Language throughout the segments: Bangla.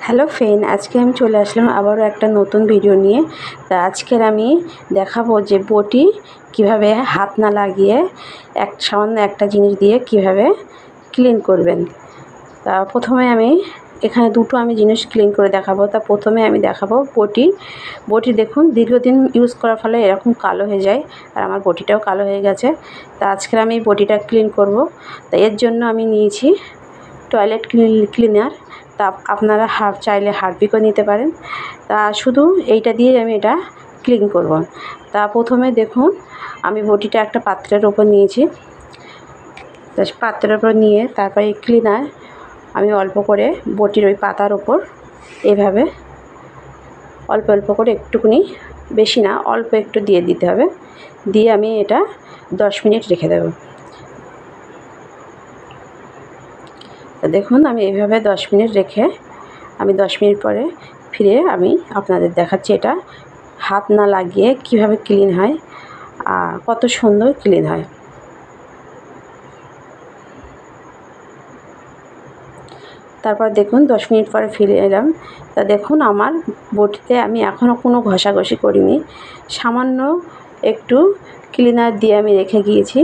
হ্যালো ফ্রেন্ড, আজকে আমি চলে আসলাম আবারও একটা নতুন ভিডিও নিয়ে। তা আজকের আমি দেখাবো যে বটি কীভাবে হাত না লাগিয়ে এক সামান্য একটা জিনিস দিয়ে কীভাবে ক্লিন করবেন। তা প্রথমে আমি এখানে দুটো আমি জিনিস ক্লিন করে দেখাবো। তা প্রথমে আমি দেখাবো বটি। বটি দেখুন, দীর্ঘদিন ইউজ করার ফলে এরকম কালো হয়ে যায় আর আমার বটিটাও কালো হয়ে গেছে। তা আজকের আমি বটিটা ক্লিন করব। তা এর জন্য আমি নিয়েছি টয়লেট ক্লিনার তা আপনারা হাফ চাইলে হারপিকও নিতে পারেন। তা শুধু এইটা দিয়ে আমি এটা ক্লিন করব। তা প্রথমে দেখুন, আমি বটিটা একটা পাত্রের ওপর নিয়েছি। তা পাত্রের ওপর নিয়ে তারপরে এই ক্লিনার আমি অল্প করে বটির ওই পাতার ওপর এভাবে অল্প অল্প করে একটুকুনি, বেশি না, অল্প একটু দিয়ে দিতে হবে। দিয়ে আমি এটা দশ মিনিট রেখে দেবো। তো দেখুন, আমি এইভাবে দশ মিনিট রেখে, আমি দশ মিনিট পরে ফিরে আমি আপনাদের দেখাচ্ছি এটা। হাত না লাগিয়ে কীভাবে ক্লিন হয়, আর কত সুন্দর ক্লিন হয়। তারপর দেখুন, দশ মিনিট পরে ফিরে এলাম। তা দেখুন, আমার বটিতে আমি এখনও কোনো ঘষাঘষি করিনি। সামান্য একটু ক্লিনার দিয়ে আমি রেখে গিয়েছি।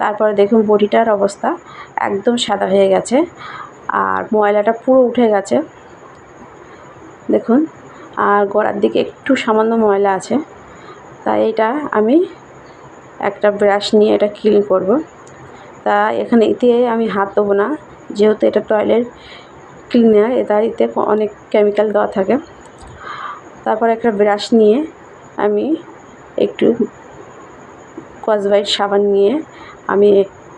তারপরে দেখুন বটিটার অবস্থা একদম সাদা হয়ে গেছে আর ময়লাটা পুরো উঠে গেছে। দেখুন, আর গোড়ার দিকে একটু সামান্য ময়লা আছে। তাই এটা আমি একটা ব্রাশ নিয়ে এটা ক্লিন করব। তা এখানে এতে আমি হাত দেবো না, যেহেতু এটা টয়লেট ক্লিনার এটার এতে অনেক কেমিক্যাল দেওয়া থাকে। তারপর একটা ব্রাশ নিয়ে আমি একটু কসবাইট সাবান নিয়ে আমি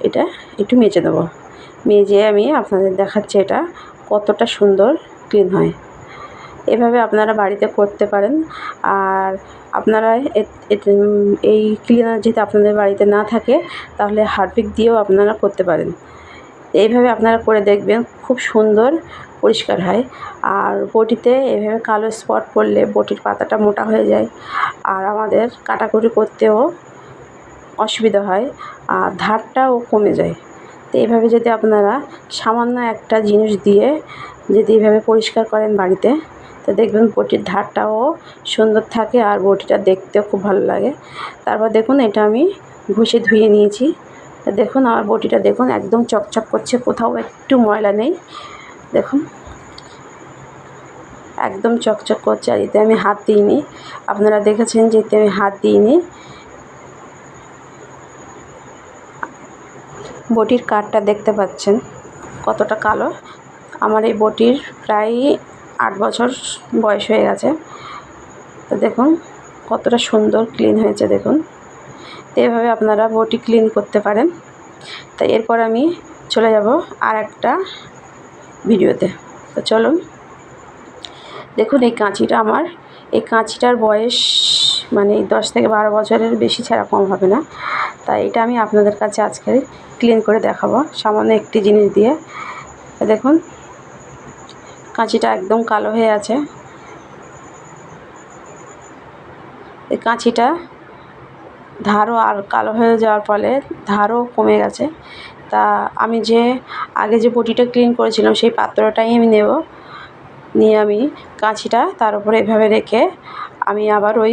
এটা একটু মেজে দেবো মেজে আমি আপনাদের দেখাচ্ছি এটা কতটা সুন্দর ক্লিন হয়। এভাবে আপনারা বাড়িতে করতে পারেন। আর আপনারা এই ক্লিনার যদি আপনাদের বাড়িতে না থাকে, তাহলে হারপিক দিয়েও আপনারা করতে পারেন। এইভাবে আপনারা করে দেখবেন, খুব সুন্দর পরিষ্কার হয়। আর বটিতে এভাবে কালো স্পট পড়লে বটির পাতাটা মোটা হয়ে যায়। আর আমাদের কাটাকুটি করতেও অসুবিধা হয়, আর ধারটাও কমে যায়। তো এইভাবে যদি আপনারা সামান্য একটা জিনিস দিয়ে যদি এইভাবে পরিষ্কার করেন বাড়িতে, তো দেখবেন বটির ধারটাও সুন্দর থাকে আর বটিটা দেখতেও খুব ভালো লাগে। তারপর দেখুন এটা আমি ঘষে ধুয়ে নিয়েছি। দেখুন আমার বটিটা দেখুন একদম চকচক করছে, কোথাও একটু ময়লা নেই। দেখুন। একদম চকচক করছে আর এতে আমি হাত দিইনি। আপনারা দেখেছেন যে এতে আমি হাত দিইনি। বটির কাঠটা দেখতে পাচ্ছেন। কতটা কালো। আমার এই বটির প্রায় আট বছর বয়স হয়ে গেছে। তো দেখুন, কতটা সুন্দর ক্লিন হয়েছে দেখুন। এভাবে আপনারা বটি ক্লিন করতে পারেন। তো এরপর আমি চলে যাব আর একটা ভিডিওতে। তো চলুন। দেখুন, এই কাঁচিটা আমার। এই কাঁচিটার বয়স মানে দশ থেকে বারো বছরের বেশি ছাড়া কম হবে না। তাই এটা আমি আপনাদের কাছে আজকে ক্লিন করে দেখাবো। সামান্য একটি জিনিস দিয়ে। দেখুন, কাঁচিটা একদম কালো হয়ে আছে। এই কাঁচিটা ধারও আর কালো হয়ে যাওয়ার ফলে ধারও কমে গেছে। তা আমি যে, আগে যে বটিটা ক্লিন করেছিলাম, সেই পাত্রটাই আমি নেব। নিয়ে আমি কাঁচিটা তার উপরে এভাবে রেখে আমি আবার ওই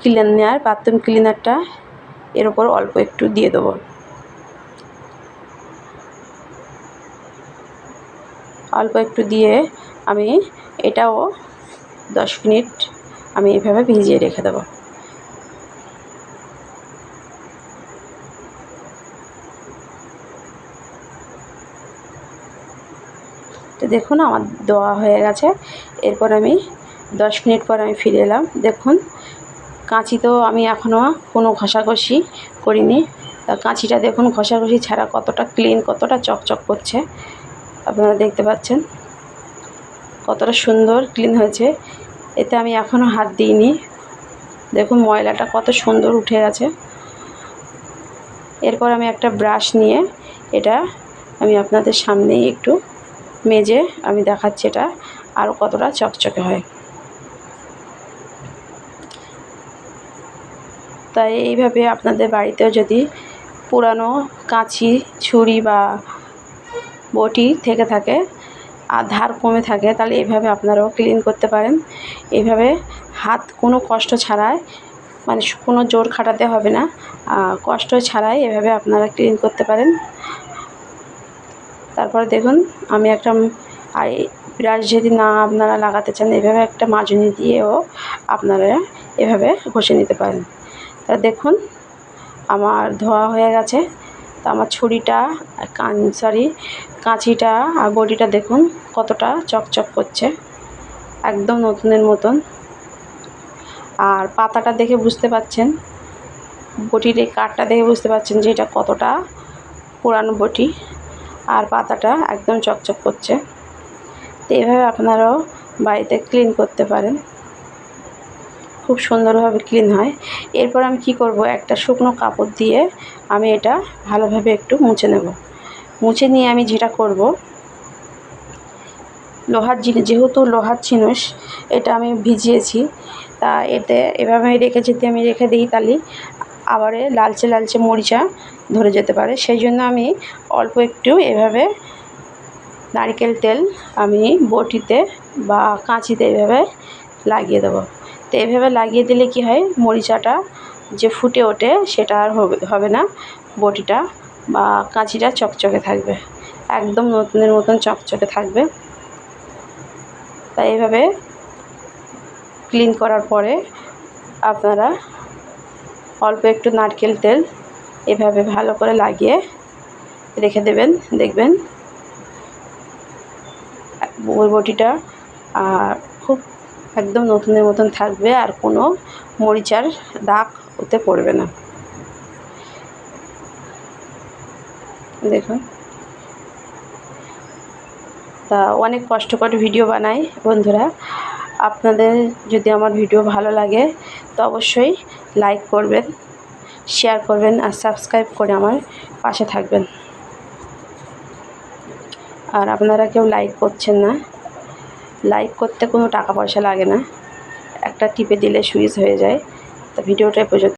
ক্লিনার বাথরুম ক্লিনারটা এর ওপর অল্প একটু দিয়ে দেবো। অল্প একটু দিয়ে আমি এটাও দশ মিনিট আমি এভাবে ভিজিয়ে রেখে দেবো। তো দেখুন আমার দেওয়া হয়ে গেছে। এরপর আমি দশ মিনিট পর আমি ফিরে এলাম। দেখুন, কাঁচি তো আমি এখনও কোনো ঘষাঘষি করিনি। তা কাঁচিটা দেখুন, ঘষাঘষি ছাড়া কতটা ক্লিন কতটা চকচক করছে। আপনারা দেখতে পাচ্ছেন। কতটা সুন্দর ক্লিন হয়েছে। এতে আমি এখনও হাত দিইনি। দেখুন ময়লাটা কত সুন্দর উঠে গেছে। এরপর আমি একটা ব্রাশ নিয়ে এটা আমি আপনাদের সামনেই একটু মেজে আমি দেখাচ্ছি এটা আরও কতটা চকচকে হয়। তাই এইভাবে আপনাদের বাড়িতেও যদি পুরানো কাঁচি, ছুরি বা বটি থেকে থাকে আর ধার কমে থাকে, তাহলে এভাবে আপনারাও ক্লিন করতে পারেন। এভাবে হাত কোনো কষ্ট ছাড়াই মানে কোনো জোর খাটাতে হবে না কষ্ট ছাড়াই এভাবে আপনারা ক্লিন করতে পারেন। তারপরে দেখুন, আমি একটা আর ব্রাশ যদি না আপনারা লাগাতে চান, এভাবে একটা মাজনি দিয়েও আপনারা এভাবে ঘষে নিতে পারেন। তা দেখুন, আমার ধোয়া হয়ে গেছে। তা আমার ছুরিটা, কান সরি কাঁচিটা আর বডিটা দেখুন কতটা চকচক করছে। একদম নতুনের মতন। আর পাতাটা দেখে বুঝতে পাচ্ছেন, বটির এই কাঠটা দেখে বুঝতে পাচ্ছেন যে এটা কতটা পুরানো বটি। আর পাতাটা একদম চকচক করছে। তো এভাবে আপনারাও বাড়িতে ক্লিন করতে পারেন। খুব সুন্দরভাবে ক্লিন হয়। এরপর আমি কি করব? একটা শুকনো কাপড় দিয়ে আমি এটা ভালোভাবে একটু মুছে নেব। মুছে নিয়ে আমি যেটা করব, লোহার যেহেতু লোহার জিনিস, এটা আমি ভিজিয়েছি, তা এতে এভাবে রেখে যদি আমি রেখে দিই তাহলে আবারে লালচে লালচে মরিচা ধরে যেতে পারে। সেই জন্য আমি অল্প একটু এভাবে নারকেল তেল আমি বটিতে বা কাঁচিতে এভাবে লাগিয়ে দেবো। তো এভাবে লাগিয়ে দিলে কি হয়? মরিচাটা যে ফুটে ওঠে সেটা আর হবে না। বটিটা বা কাঁচিটা চকচকে থাকবে। একদম নতুনের মতন চকচকে থাকবে। তাই এভাবে ক্লিন করার পরে আপনারা অল্প একটু নারকেল তেল এভাবে ভালো করে লাগিয়ে রেখে দেবেন, দেখবেন। বটিটা খুব একদম নতুনের মতন থাকবে আর কোনো মরিচার দাগ ওতে পড়বে না। দেখুন। তা অনেক কষ্ট করে ভিডিও বানাই বন্ধুরা। আপনাদের যদি আমার ভিডিও ভালো লাগে, তো অবশ্যই লাইক করবেন, শেয়ার করবেন আর সাবস্ক্রাইব করে আমার পাশে থাকবেন। আর আপনারা কেউ লাইক করছেন না লাইক করতে কোনো টাকা পয়সা লাগে না। একটা টিপে দিলে সুইচ হয়ে যায়। তা ভিডিওটা পর্যন্ত